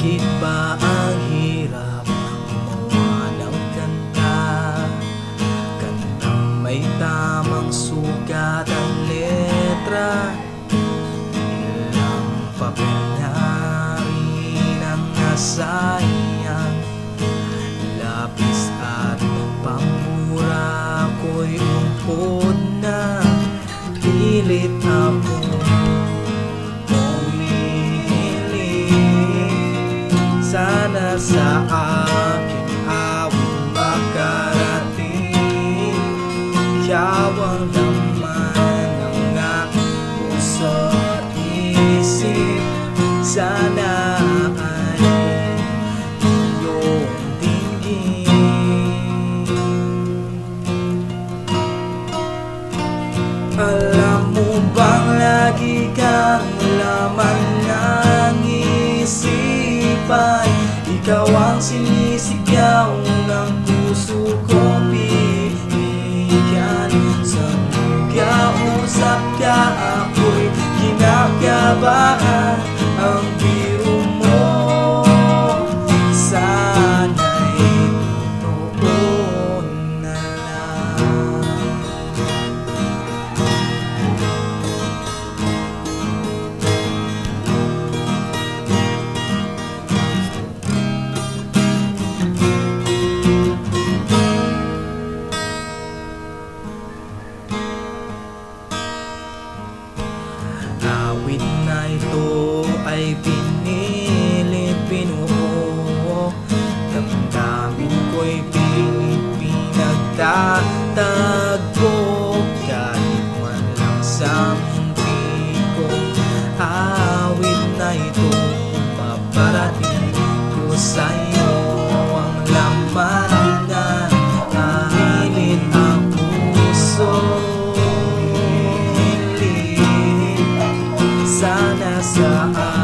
Bakit ba ang hirap? Gumawa ng kanta? Kantang may tamang sukat ang letra. Ilang papel na rin ang nasayang. Lapis at pamura ko'y umpod na Pilit ako sa aking awit makarating. Ikaw ang laman ng aking puso at isip. Sana ay iyong dinggin Alam mo bang lagi kang laman ng isipan Ikaw ang sinisigaw ng puso ko bibigyan. Sa nag-usap ka ako'y kinakabahan ay pinilit pinuo Damdamin ko'y pilit pinagtatagpo Kahit man lang sa munti kong awit na ito. Paparating ko sa'yo ang laman sana sa aking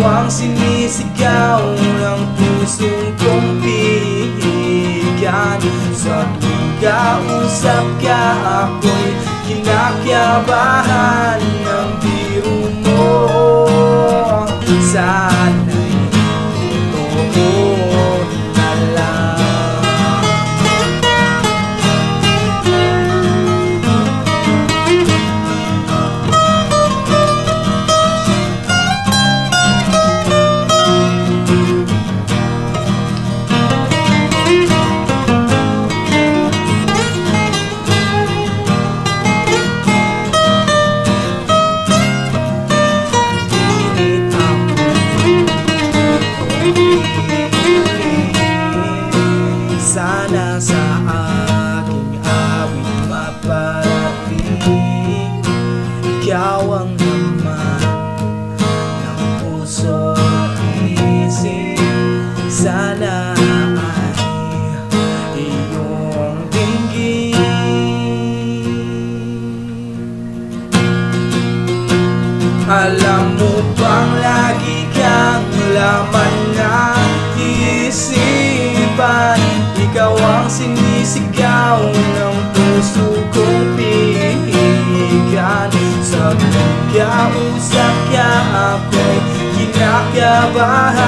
ang sinisigaw ng pusong kong bigyan. Sa tuga-usap ka ako'y kinakabahan Sana ay iyong dinggin Alam mo bang lagi kang laman ng isipan Ikaw ang sinisigaw ng puso kong pihigan Sa pagkausap ka ako'y kinakabahan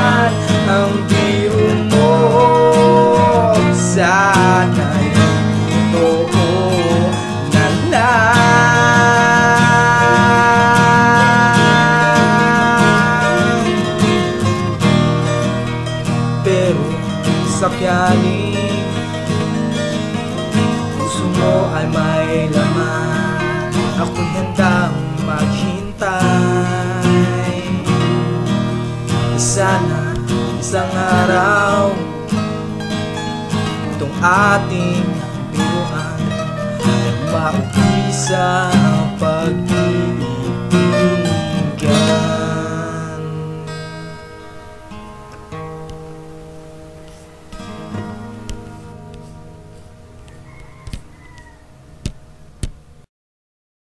sakyanin Puso mo ay may laman. Ako'y handang maghintay. Sana isang araw. Itong ating biruan Ay maumpisa ang pag